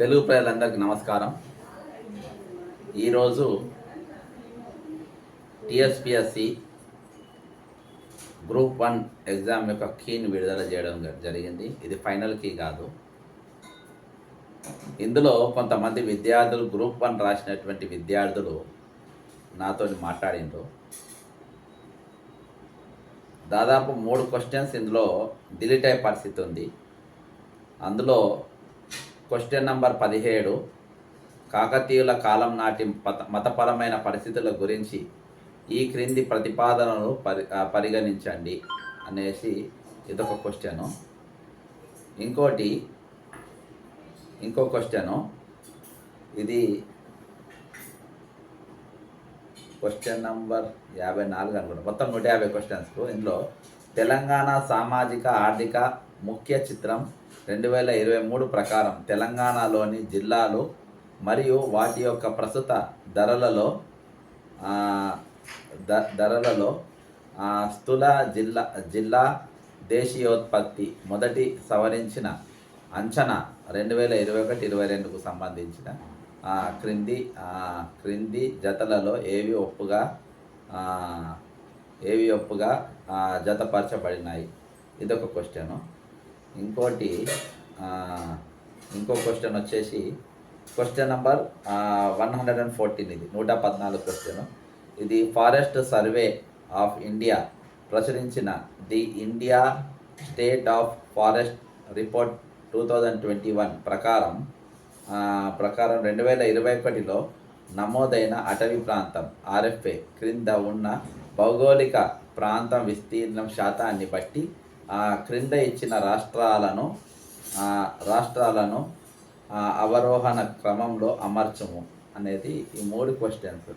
తెలుగు ప్రజలందరికీ నమస్కారం. ఈరోజు టిఎస్పిఎస్సి గ్రూప్ వన్ ఎగ్జామ్ యొక్క కీని విడుదల చేయడం జరిగింది. ఇది ఫైనల్ కీ కాదు. ఇందులో కొంతమంది విద్యార్థులు గ్రూప్ వన్ రాసినటువంటి విద్యార్థులు నాతో మాట్లాడిండ్రు. దాదాపు మూడు క్వశ్చన్స్ ఇందులో డిలీట్ అయ్యే పరిస్థితి ఉంది. అందులో క్వశ్చన్ నంబర్ పదిహేడు. కాకతీయుల కాలం నాటి మత మతపరమైన పరిస్థితుల గురించి ఈ క్రింది ప్రతిపాదనలు పరి పరిగణించండి అనేసి ఇదొక క్వశ్చను ఇంకోటి ఇంకో క్వశ్చను ఇది క్వశ్చన్ నంబర్ యాభై నాలుగు అనుకుంటా. మొత్తం నూట యాభై క్వశ్చన్స్ ఇందులో తెలంగాణ సామాజిక ఆర్థిక ముఖ్య చిత్రం రెండు వేల ఇరవై మూడు ప్రకారం తెలంగాణలోని జిల్లాలు మరియు వాటి యొక్క ప్రస్తుత ధరలలో ద ధరలలో స్థూల జిల్లా జిల్లా దేశీయోత్పత్తి మొదటి సవరించిన అంచనా రెండు వేల ఇరవై ఒకటి ఇరవై రెండుకు సంబంధించిన క్రింది క్రింది జతలలో ఏవి ఒప్పుగా ఏవి ఒప్పుగా జతపరచబడినాయి. ఇదొక క్వశ్చను ఇంకోటి ఇంకో క్వశ్చన్ వచ్చేసి question number one hundred and fourteen ఇది నూట పద్నాలుగు క్వశ్చన్ ఇది ఫారెస్ట్ సర్వే ఆఫ్ ఇండియా ప్రచురించిన the India State of Forest Report two thousand twenty one ప్రకారం ప్రకారం రెండు వేల ఇరవై ఒకటిలో నమోదైన అటవీ ప్రాంతం ఆర్ఎఫ్ఏ క్రింద ఉన్న భౌగోళిక ప్రాంతం విస్తీర్ణం శాతాన్ని బట్టి ఆ క్రింద ఇచ్చిన రాష్ట్రాలను రాష్ట్రాలను అవరోహణ క్రమంలో అమర్చము అనేది ఈ మూడు క్వశ్చన్స్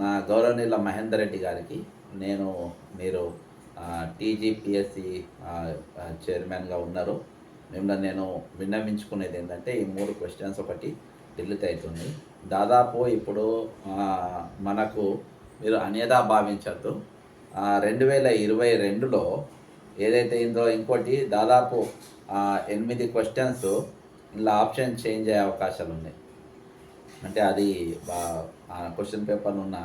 నా గౌరవనీయుల మహేందర్ రెడ్డి గారికి నేను మీరు టీజీపీఎస్సి చైర్మన్గా ఉన్నారు. మిమ్మల్ని నేను విన్నవించుకునేది ఏంటంటే ఈ మూడు క్వశ్చన్స్ ఒకటి డిలీట్ అవుతుంది దాదాపు ఇప్పుడు మనకు మీరు అనేదా భావించద్దు. రెండు వేల ఇరవై రెండులో ఏదైతే ఇందులో ఇంకోటి దాదాపు ఎనిమిది క్వశ్చన్స్ ఇలా ఆప్షన్ చేంజ్ అయ్యే అవకాశాలు ఉన్నాయి. అంటే అది క్వశ్చన్ పేపర్ ఉన్న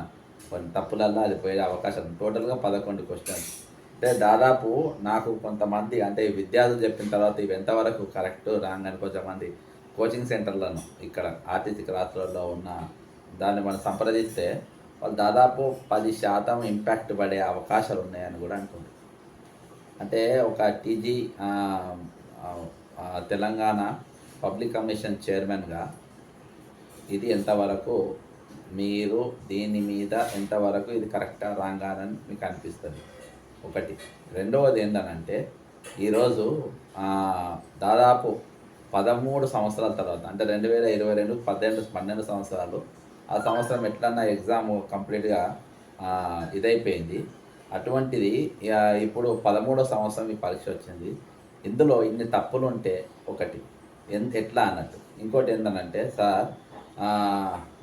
కొన్ని తప్పులల్లో అది పోయే అవకాశం టోటల్గా పదకొండు క్వశ్చన్స్ అంటే దాదాపు నాకు కొంతమంది అంటే విద్యార్థులు చెప్పిన తర్వాత ఇవి ఎంతవరకు కరెక్ట్ రాంగ్ అని కొంతమంది కోచింగ్ సెంటర్లను ఇక్కడ ఆర్టీసీ క్లాసులలో ఉన్న దాన్ని మనం సంప్రదిస్తే వాళ్ళు దాదాపు పది శాతం ఇంపాక్ట్ పడే అవకాశాలు ఉన్నాయని కూడా అనుకుంటున్నాను. అంటే ఒక టీజీ తెలంగాణ పబ్లిక్ కమిషన్ చైర్మన్గా ఇది ఎంతవరకు మీరు దీని మీద ఎంతవరకు ఇది కరెక్టా రాంగా అని మీకు అనిపిస్తుంది. ఒకటి. రెండవది ఏంటనంటే ఈరోజు దాదాపు పదమూడు సంవత్సరాల తర్వాత అంటే రెండు వేల ఇరవై రెండు పద్దెనిమిది పన్నెండు సంవత్సరాలు ఆ సంవత్సరం ఎట్లన్నా ఎగ్జామ్ కంప్లీట్గా ఇదైపోయింది. అటువంటిది ఇప్పుడు పదమూడో సంవత్సరం ఈ పరీక్ష వచ్చింది. ఇందులో ఇన్ని తప్పులు ఉంటే ఒకటి. ఎంత ఎట్లా అన్నట్టు. ఇంకోటి ఏంటనంటే సార్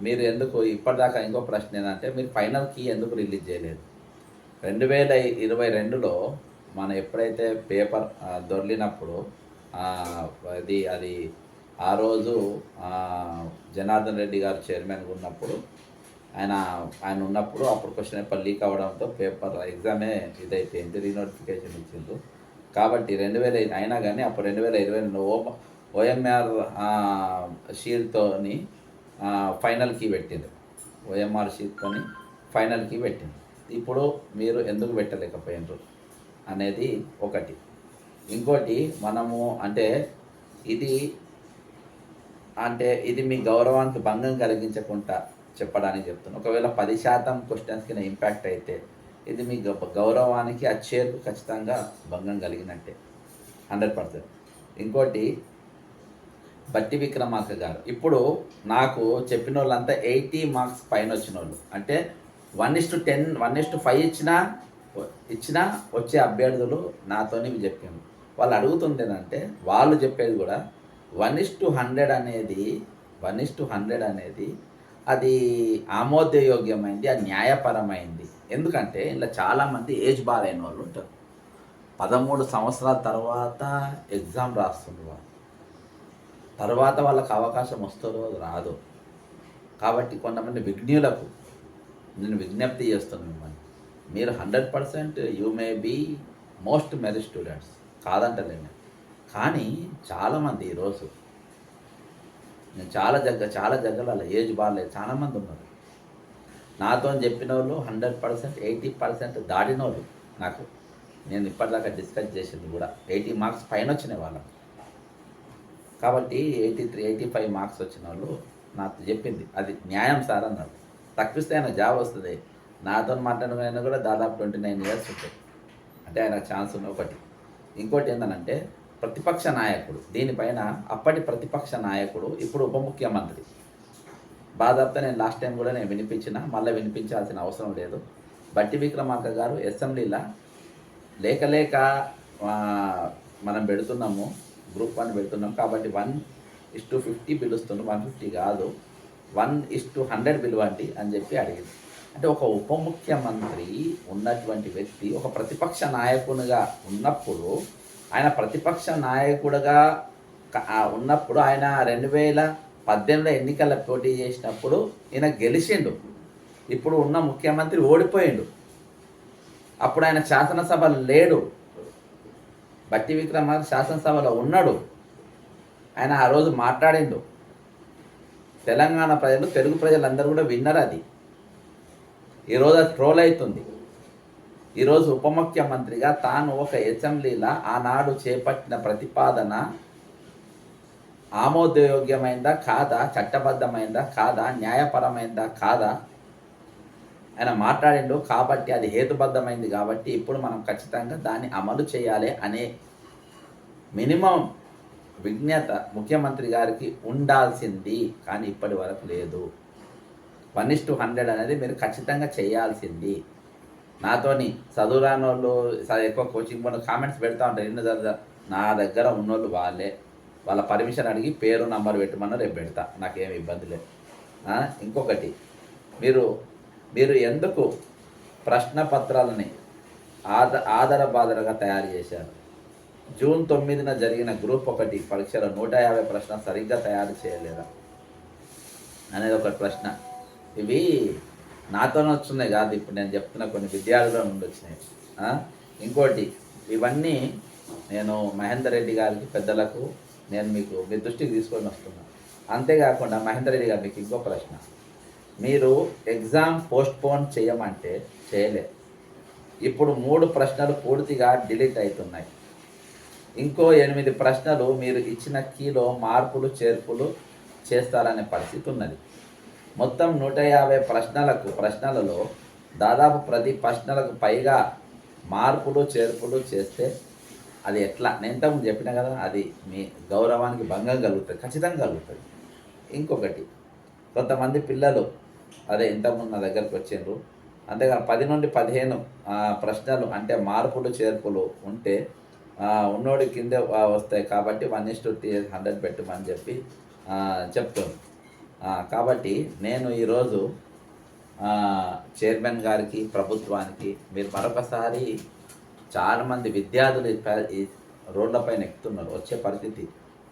మీరు ఎందుకు ఇప్పటిదాకా ఇంకో ప్రశ్న ఏంటంటే మీరు ఫైనల్ కీ ఎందుకు రిలీజ్ చేయలేదు? రెండు వేల ఇరవై రెండులో మనం ఎప్పుడైతే పేపర్ ఆ, దొర్లినప్పుడు అది అది ఆ రోజు జనార్దన్ రెడ్డి గారు చైర్మన్గా ఉన్నప్పుడు ఆయన ఆయన ఉన్నప్పుడు అప్పుడు క్వశ్చన్ పేపర్ లీక్ అవ్వడంతో పేపర్ ఎగ్జామే ఇదైపోయింది రీనోటిఫికేషన్ ఇచ్చిండ్రు కాబట్టి రెండు వేల అయినా కానీ అప్పుడు రెండు వేల ఇరవై రెండు ఓ ఓఎంఆర్ షీల్తోని ఫైనల్కి పెట్టింది ఓఎంఆర్ షీట్తోని ఫైనల్కి పెట్టింది ఇప్పుడు మీరు ఎందుకు పెట్టలేకపోయినారు అనేది ఒకటి. ఇంకోటి మనము అంటే ఇది అంటే ఇది మీ గౌరవానికి భంగం కలిగించకుండా చెప్పడానికి చెప్తున్నాను ఒకవేళ పది శాతం క్వశ్చన్స్కి ఇంపాక్ట్ అయితే ఇది మీ గౌరవానికి గౌరవానికి చేర్పు ఖచ్చితంగా భంగం కలిగినట్టే. Hundred percent. ఇంకోటి బట్టి విక్రమార్క గారు. ఇప్పుడు నాకు చెప్పిన వాళ్ళంతా ఎయిటీ మార్క్స్ పైన వచ్చిన వాళ్ళు అంటే one is to ten one is to five ఇచ్చినా ఇచ్చినా వచ్చే అభ్యర్థులు నాతోనే ఇవి చెప్పాను వాళ్ళు అడుగుతుండేనంటే వాళ్ళు చెప్పేది కూడా వన్ ఇస్ టు హండ్రెడ్ అనేది వన్ ఇస్ టు హండ్రెడ్ అనేది అది ఆమోదయోగ్యమైంది అది న్యాయపరమైంది. ఎందుకంటే ఇలా చాలామంది ఏజ్ బార్ అయిన వాళ్ళు ఉంటారు. పదమూడు సంవత్సరాల తర్వాత ఎగ్జామ్ రాస్తుండ్రు వాళ్ళు. తర్వాత వాళ్ళకి అవకాశం వస్తుందో రాదు. కాబట్టి కొంతమంది విజ్ఞులకు నేను విజ్ఞప్తి చేస్తున్నాను మిమ్మల్ని. మీరు hundred percent you may be most merit students కాదంటలేను. కానీ చాలామంది ఈరోజు నేను చాలా జగ్గ చాలా జగ్గల ఏజ్ బాగాలేదు చాలామంది ఉన్నారు. నాతో చెప్పిన వాళ్ళు హండ్రెడ్ పర్సెంట్ ఎయిటీ పర్సెంట్ దాటిన వాళ్ళు నాకు. నేను ఇప్పటిదాకా డిస్కస్ చేసింది కూడా. ఎయిటీ మార్క్స్ పైన వచ్చినాయి వాళ్ళకి. కాబట్టి eighty three eighty five marks వచ్చిన వాళ్ళు నాకు చెప్పింది. అది న్యాయం సార్ అన్నాడు తప్పిస్తే ఆయన జాబ్ వస్తుంది. నాతో మాట్లాడిన కూడా దాదాపు ట్వంటీ నైన్ ఇయర్స్ ఉంటాయి అంటే ఆయన ఛాన్స్ ఉన్న ఒకటి. ఇంకోటి ఏంటంటే ప్రతిపక్ష నాయకుడు. దీనిపైన అప్పటి ప్రతిపక్ష నాయకుడు ఇప్పుడు ఉప ముఖ్యమంత్రి. బాధాప్తా నేను లాస్ట్ టైం కూడా నేను వినిపించిన మళ్ళీ వినిపించాల్సిన అవసరం లేదు. బట్టి విక్రమార్క గారు అసెంబ్లీలో లేక లేక మనం పెడుతున్నాము గ్రూప్ వన్ పెడుతున్నాం కాబట్టి వన్ ఇస్ టు ఫిఫ్టీ పిలుస్తున్నాం వన్ ఫిఫ్టీ కాదు. వన్ ఇస్ టు హండ్రెడ్ పిలువండి అని చెప్పి అడిగింది. అంటే ఒక ఉప ముఖ్యమంత్రి ఉన్నటువంటి వ్యక్తి ఒక ప్రతిపక్ష నాయకునిగా ఉన్నప్పుడు ఆయన ప్రతిపక్ష నాయకుడుగా ఉన్నప్పుడు ఆయన రెండు వేల పద్దెనిమిది ఎన్నికల పోటీ చేసినప్పుడు ఈయన గెలిచిండు. ఇప్పుడు ఉన్న ముఖ్యమంత్రి ఓడిపోయిండు. అప్పుడు ఆయన శాసనసభ లేడు. బట్టి విక్రమ శాసనసభలో ఉన్నాడు. ఆయన ఆ రోజు మాట్లాడిండు. తెలంగాణ ప్రజలు తెలుగు ప్రజలందరూ కూడా విన్నారు అది. ఈరోజు అది ట్రోల్ అవుతుంది. ఈరోజు ఉప ముఖ్యమంత్రిగా తాను ఒక అసెంబ్లీలో ఆనాడు చేపట్టిన ప్రతిపాదన ఆమోదయోగ్యమైందా కాదా చట్టబద్ధమైందా కాదా న్యాయపరమైందా కాదా? ఆయన మాట్లాడిండు కాబట్టి అది హేతుబద్ధమైంది కాబట్టి ఇప్పుడు మనం ఖచ్చితంగా దాన్ని అమలు చేయాలి అనే మినిమం విజ్ఞత ముఖ్యమంత్రి గారికి ఉండాల్సింది కానీ ఇప్పటి వరకు లేదు. వన్ ఇస్ టు హండ్రెడ్ అనేది మీరు ఖచ్చితంగా చేయాల్సింది. నాతోని చదువురాని వాళ్ళు ఎక్కువ కోచింగ్ పోయిన కామెంట్స్ పెడతా ఉంటారు. ఎన్ని దగ్గర నా దగ్గర ఉన్నోళ్ళు వాళ్ళే. వాళ్ళ పర్మిషన్ అడిగి పేరు నంబర్ పెట్టమన్నా రేపు పెడతా. నాకేం ఇబ్బంది లేదు. ఇంకొకటి. మీరు మీరు ఎందుకు ప్రశ్న పత్రాలని ఆద ఆధార బాధరగా తయారు చేశారు? జూన్ తొమ్మిదిన జరిగిన గ్రూప్ ఒకటి పరీక్షలో నూట యాభై ప్రశ్న సరిగ్గా తయారు చేయలేదా? అనేది ఒక ప్రశ్న. ఇవి నాతోనే వస్తున్నాయి కాదు ఇప్పుడు నేను చెప్తున్న కొన్ని విద్యార్థుల నుండి వచ్చినాయి. ఇంకోటి ఇవన్నీ నేను మహేందర్ రెడ్డి గారికి పెద్దలకు నేను మీకు మీ దృష్టికి తీసుకొని వస్తున్నాను అంతేకాకుండా మహేందర్ రెడ్డి గారు మీకు ఇంకో ప్రశ్న. మీరు ఎగ్జామ్ పోస్ట్పోన్ చేయమంటే చేయలే ఇప్పుడు మూడు ప్రశ్నలు పూర్తిగా డిలీట్ అవుతున్నాయి. ఇంకో ఎనిమిది ప్రశ్నలు మీరు ఇచ్చిన కీలో మార్పులు చేర్పులు చేస్తారనే పరిస్థితి ఉన్నది. మొత్తం నూట యాభై ప్రశ్నలకు ప్రశ్నలలో దాదాపు ప్రతి ప్రశ్నలకు పైగా మార్పులు చేర్పులు చేస్తే అది ఎట్లా? నేను ఇంతకుముందు చెప్పిన కదా అది మీ గౌరవానికి భంగం కలుగుతుంది ఖచ్చితంగా కలుగుతుంది. ఇంకొకటి కొంతమంది పిల్లలు అదే ఇంతకుముందు నా దగ్గరికి వచ్చిండ్రు అంతేకాదు పది నుండి పదిహేను ప్రశ్నలు అంటే మార్పులు చేర్పులు ఉంటే ఉన్నోడి కింద వస్తాయి కాబట్టి వన్ ఇస్ టు హండ్రెడ్ పెట్టమని చెప్పి ఆ, చెప్తుంది కాబట్టి నేను ఈరోజు చైర్మన్ గారికి ప్రభుత్వానికి మీరు మరొకసారి చాలామంది విద్యార్థులు ఈ రోడ్లపైన ఎక్కుతున్నారు వచ్చే పరిస్థితి.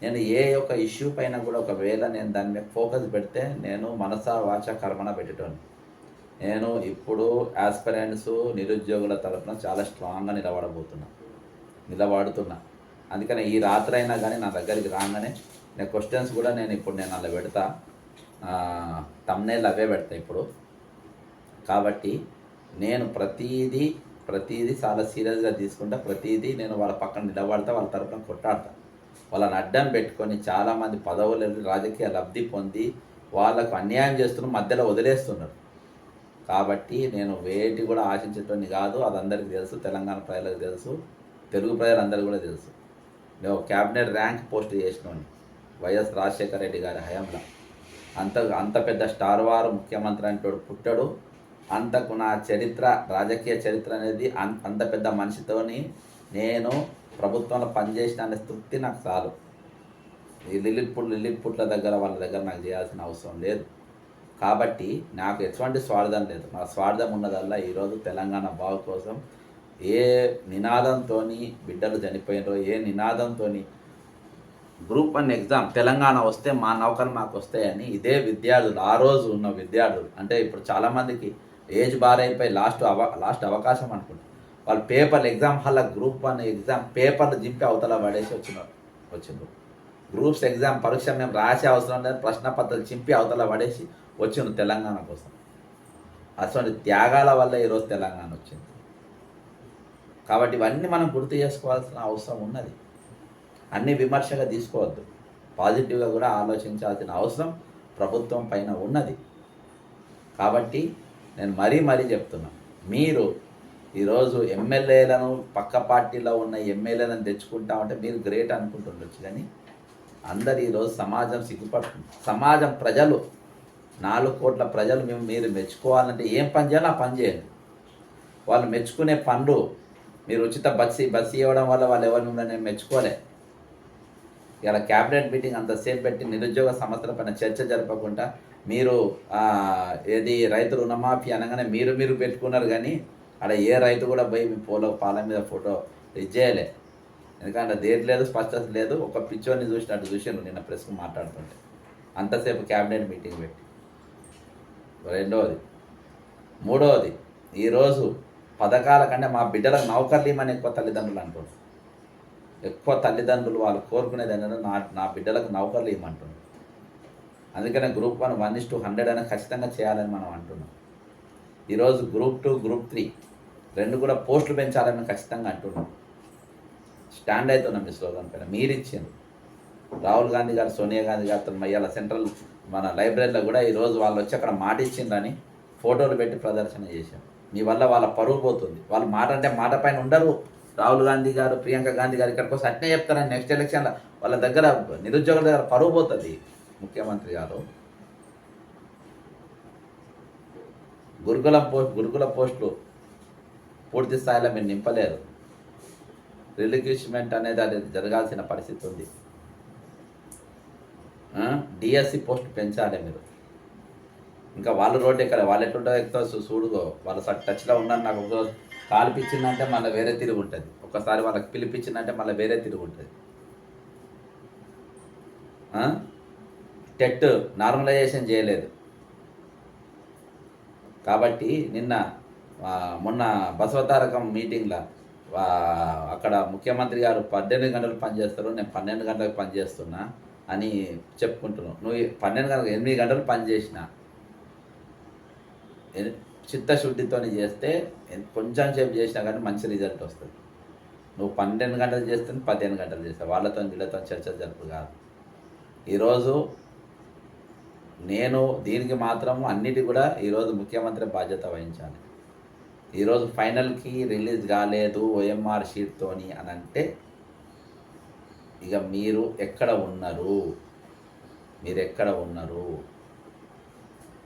నేను ఏ యొక్క ఇష్యూ పైన కూడా ఒకవేళ నేను దాని మీద ఫోకస్ పెడితే నేను మనసా వాచ కర్మన పెట్టేటోని. నేను ఇప్పుడు ఆస్పిరెంట్స్ నిరుద్యోగుల తరఫున చాలా స్ట్రాంగ్గా నిలబడబోతున్నా నిలబడుతున్నా. అందుకని ఈ రాత్రి అయినా కానీ నా దగ్గరికి రాగానే నేను క్వశ్చన్స్ కూడా నేను ఇప్పుడు నేను అలా పెడతా. తమ్నేళ్ళు అవే పెడతా ఇప్పుడు. కాబట్టి నేను ప్రతీదీ ప్రతీదీ చాలా సీరియస్గా తీసుకుంటా. ప్రతీదీ నేను వాళ్ళ పక్కన నిలబడతా వాళ్ళ తరపున కొట్టాడతా. వాళ్ళని అడ్డం పెట్టుకొని చాలామంది పదవులు రాజకీయ లబ్ధి పొంది వాళ్ళకు అన్యాయం చేస్తున్న మధ్యలో వదిలేస్తున్నారు. కాబట్టి నేను వేటి కూడా ఆశించేటోని కాదు. అది అందరికీ తెలుసు. తెలంగాణ ప్రజలకు తెలుసు. తెలుగు ప్రజలందరికీ కూడా తెలుసు. నేను క్యాబినెట్ ర్యాంక్ పోస్ట్ చేసినోని వైఎస్ రాజశేఖర రెడ్డి గారి హయాంలో. అంత అంత పెద్ద స్టార్ వారు ముఖ్యమంత్రి అంటాడు పుట్టాడు. అంతకు నా చరిత్ర రాజకీయ చరిత్ర అనేది అంత పెద్ద మనిషితోని నేను ప్రభుత్వంలో పనిచేసిన అనే తృప్తి నాకు చాలు. ఈ లిల్లిపుట్ లిల్లిపుట్ల దగ్గర వాళ్ళ దగ్గర నాకు చేయాల్సిన అవసరం లేదు. కాబట్టి నాకు ఎటువంటి స్వార్థం లేదు. నా స్వార్థం ఉన్నదల్లా ఈరోజు తెలంగాణ బాగు కోసం ఏ నినాదంతో బిడ్డలు చనిపోయినరో ఏ నినాదంతో గ్రూప్ వన్ ఎగ్జామ్ తెలంగాణ వస్తే మా నౌకలు మాకు వస్తాయని ఇదే విద్యార్థులు ఆ రోజు ఉన్న విద్యార్థులు. అంటే ఇప్పుడు చాలామందికి ఏజ్ బారైపోయి లాస్ట్ అవ లాస్ట్ అవకాశం అనుకుంటారు వాళ్ళు పేపర్లు ఎగ్జామ్ హాల్లో గ్రూప్ వన్ ఎగ్జామ్ పేపర్లు జింపి అవతల పడేసి వచ్చినారు వచ్చిండ్రు. గ్రూప్స్ ఎగ్జామ్ పరీక్ష మేము రాసే అవసరం లేదు ప్రశ్న పత్రాలు చింపి అవతల పడేసి వచ్చిండ్రు తెలంగాణ కోసం. అటువంటి త్యాగాల వల్ల ఈరోజు తెలంగాణ వచ్చింది. కాబట్టి ఇవన్నీ మనం గుర్తు చేసుకోవాల్సిన అవసరం ఉన్నది. అన్ని విమర్శగా తీసుకోవద్దు. పాజిటివ్గా కూడా ఆలోచించాల్సిన అవసరం ప్రభుత్వం పైన ఉన్నది. కాబట్టి నేను మరీ మరీ చెప్తున్నా. మీరు ఈరోజు ఎమ్మెల్యేలను పక్క పార్టీలో ఉన్న ఎమ్మెల్యేలను తెచ్చుకుంటామంటే మీరు గ్రేట్ అనుకుంటుండొచ్చు. కానీ అందరు ఈరోజు సమాజం సిగ్గుపడుతుంది. సమాజం ప్రజలు నాలుగు కోట్ల ప్రజలు మేము మీరు మెచ్చుకోవాలంటే ఏం పని చేయాలో ఆ పని చేయండి. వాళ్ళు మెచ్చుకునే పనులు మీరు ఉచిత బస్సు బస్సు ఇవ్వడం వల్ల వాళ్ళు ఎవరిని నేను మెచ్చుకోలే. ఇలా క్యాబినెట్ మీటింగ్ అంతసేపు పెట్టి నిరుద్యోగ సమస్యల పైన చర్చ జరపకుండా మీరు ఏది రైతు రుణమాఫీ అనగానే మీరు మీరు పెట్టుకున్నారు కానీ అక్కడ ఏ రైతు కూడా పోయి మీ పోలో పాల మీద ఫోటో ఇది చేయలే. ఎందుకంటే దేని లేదు స్పష్టత లేదు. ఒక పిచ్చోని చూసినట్టు చూసాను నిన్న ప్రెస్కు మాట్లాడుతుంటే. అంతసేపు క్యాబినెట్ మీటింగ్ పెట్టి. రెండవది మూడవది ఈరోజు పథకాల కంటే మా బిడ్డలకు నౌకర్లు ఇమ్మని ఎక్కువ తల్లిదండ్రులు అంటున్నారు. ఎక్కువ తల్లిదండ్రులు వాళ్ళు కోరుకునేది ఏంటంటే నా నా బిడ్డలకు నౌకర్లు ఇవ్వమంటున్నారు. అందుకనే group one one is to hundred అనేది ఖచ్చితంగా చేయాలని మనం అంటున్నాం. ఈరోజు గ్రూప్ టూ గ్రూప్ త్రీ రెండు కూడా పోస్టులు పెంచాలని ఖచ్చితంగా అంటున్నాం. స్టాండ్ అవుతున్నాం మీ స్లోగన్ పైన. మీరు ఇచ్చింది రాహుల్ గాంధీ గారు సోనియా గాంధీ గారు ఇవాళ సెంట్రల్ మన లైబ్రరీలో కూడా ఈరోజు వాళ్ళు వచ్చి అక్కడ మాట ఇచ్చిందని ఫోటోలు పెట్టి ప్రదర్శన చేశాం మీ వల్ల వాళ్ళ పరువు పోతుంది. వాళ్ళు మాట అంటే మాట పైన ఉండరు. రాహుల్ గాంధీ గారు ప్రియాంక గాంధీ గారు ఇక్కడికి వస్తే అట్నే చెప్తారని నెక్స్ట్ ఎలక్షన్లో వాళ్ళ దగ్గర నిరుద్యోగుల దగ్గర పరువు పోతుంది ముఖ్యమంత్రి గారు. గురుకులం పోస్ట్ గురుకుల పోస్టులు పూర్తి స్థాయిలో మీరు నింపలేరు. రిలిక్విష్మెంట్ అనేది అది జరగాల్సిన పరిస్థితి ఉంది. డిఎస్సి పోస్ట్ పెంచాలి మీరు. ఇంకా వాళ్ళ రోడ్డు ఎక్కడ వాళ్ళు ఎట్లుంటో ఎక్కువ చూడుకో వాళ్ళ స- టచ్లో ఉన్నారు నాకు ఒక కాల్పించిందంటే మళ్ళీ వేరే తిరుగు ఉంటుంది. ఒకసారి వాళ్ళకి పిలిపించిందంటే మళ్ళీ వేరే తిరిగి ఉంటుంది. టెట్ నార్మలైజేషన్ చేయలేదు. కాబట్టి నిన్న మొన్న బసవతారకం మీటింగ్లో అక్కడ ముఖ్యమంత్రి గారు పద్దెనిమిది గంటలు పనిచేస్తారు నేను పన్నెండు గంటలకు పనిచేస్తున్నా అని చెప్పుకుంటున్నావు. నువ్వు పన్నెండు గంటలకు ఎనిమిది గంటలు పనిచేసిన? చిత్తశుద్ధితో చేస్తే కొంచెం సేపు చేసినా కానీ మంచి రిజల్ట్ వస్తుంది. నువ్వు పన్నెండు గంటలు చేస్తే పదిహేను గంటలు చేస్తావు. వాళ్ళతో వీళ్ళతో చర్చ జరుపు కాదు. ఈరోజు నేను దీనికి మాత్రం అన్నిటి కూడా ఈరోజు ముఖ్యమంత్రి బాధ్యత వహించాలి. ఈరోజు ఫైనల్కి రిలీజ్ కాలేదు ఓఎంఆర్ షీట్తోని అని అంటే ఇక మీరు ఎక్కడ ఉన్నారు? మీరు ఎక్కడ ఉన్నారు?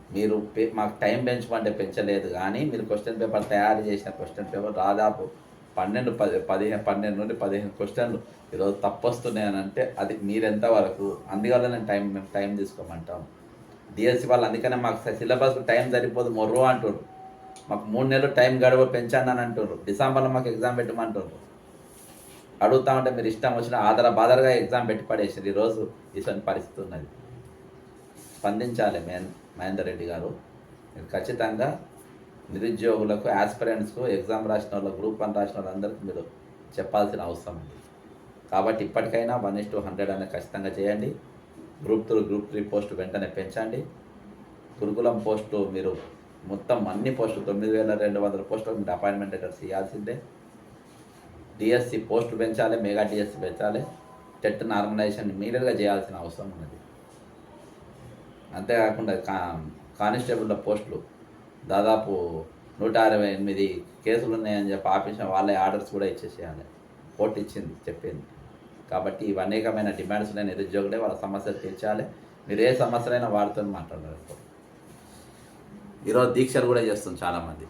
మీరు పే- మాకు టైం పెంచమంటే పెంచలేదు కానీ మీరు క్వశ్చన్ పేపర్ తయారు చేసిన క్వశ్చన్ పేపర్ దాదాపు పన్నెండు పది పదిహేను పన్నెండు నుండి పదిహేను క్వశ్చన్లు ఈరోజు తప్పొస్తున్నాయి అని అంటే అది మీరెంత వరకు అందువల్ల నేను టైం మేము టైం తీసుకోమంటాం డిఎస్సి వాళ్ళు అందుకనే మాకు సిలబస్ టైం సరిపోదు మొర్రో అంటారు మాకు మూడు నెలలు టైం గడువు పెంచండి అని అంటారు డిసెంబర్లో మాకు ఎగ్జామ్ పెట్టమంటారు అడుగుతా ఉంటే మీరు ఇష్టం వచ్చిన ఆధార బాధరగా ఎగ్జామ్ పెట్టి పడేసారు ఈరోజు ఈసారి పరిస్థితి ఉన్నది. స్పందించాలి మేము మహేందర్ రెడ్డి గారు. మీరు ఖచ్చితంగా నిరుద్యోగులకు యాస్పిరెంట్స్కు ఎగ్జామ్ రాసిన వాళ్ళ గ్రూప్ వన్ రాసిన వాళ్ళందరికీ మీరు చెప్పాల్సిన అవసరం ఉంది. కాబట్టి ఇప్పటికైనా వన్ ఇస్ టూ హండ్రెడ్ అనేది ఖచ్చితంగా చేయండి. Group two group three post వెంటనే పెంచండి. గురుకులం పోస్టు మీరు మొత్తం అన్ని పోస్టులు తొమ్మిది వేల రెండు వందల పోస్టులు మీరు అపాయింట్మెంట్ లెటర్స్ ఇవ్వాల్సిందే డిఎస్సి పోస్ట్ పెంచాలి మెగా డిఎస్సి పెంచాలి. టెట్ నార్మలైజేషన్ ఇమీడియట్గా చేయాల్సిన అవసరం ఉన్నది. అంతేకాకుండా కా కానిస్టేబుల్ పోస్టులు. దాదాపు నూట అరవై ఎనిమిది కేసులు ఉన్నాయని చెప్పి ఆఫీస్ వాళ్ళే ఆర్డర్స్ కూడా ఇచ్చేసేయాలి. కోర్టు ఇచ్చింది చెప్పింది. కాబట్టి ఇవి అనేకమైన డిమాండ్స్ ఉన్నాయి నిరుద్యోగులే వాళ్ళ సమస్యలు తీర్చాలి. మీరు ఏ సమస్యలైనా వారితో మాట్లాడారు ఈరోజు దీక్షలు కూడా చేస్తుంది చాలామంది.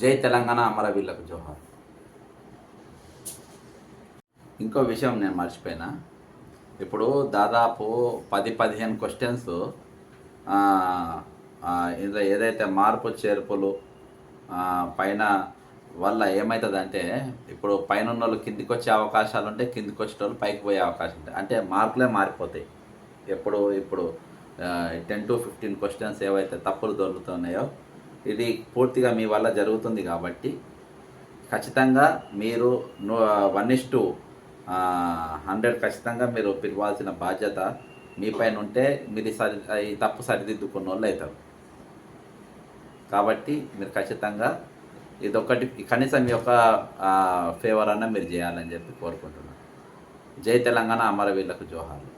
జై తెలంగాణ అమరవీళ్ళకు జోహార్. ఇంకో విషయం నేను మర్చిపోయినా. ఇప్పుడు దాదాపు పది పదిహేను క్వశ్చన్స్ ఇందులో ఏదైతే మార్పు చేర్పులు పైన వల్ల ఏమవుతుందంటే ఇప్పుడు పైన ఉన్న వాళ్ళు కిందికి వచ్చే అవకాశాలు ఉంటే కిందికి వచ్చిన వాళ్ళు పైకి పోయే అవకాశం ఉంటాయి అంటే మార్కులే మారిపోతాయి. ఎప్పుడు ఇప్పుడు టెన్ టు ఫిఫ్టీన్ క్వశ్చన్స్ ఏవైతే తప్పులు దొరుకుతున్నాయో ఇది పూర్తిగా మీ వల్ల జరుగుతుంది కాబట్టి ఖచ్చితంగా మీరు వన్ ఇస్ టూ హండ్రెడ్ ఖచ్చితంగా మీరు పిలవాల్సిన బాధ్యత మీ పైన ఉంటే మీరు సరి ఈ తప్పు సరిదిద్దుకున్న వాళ్ళు అవుతారు. కాబట్టి మీరు ఖచ్చితంగా ఇదొకటి కనీసం మీ యొక్క ఫేవర్ అన్న మీరు చేయాలని చెప్పి కోరుకుంటున్నాను. జై తెలంగాణ అమరవీరులకు జోహార్లు.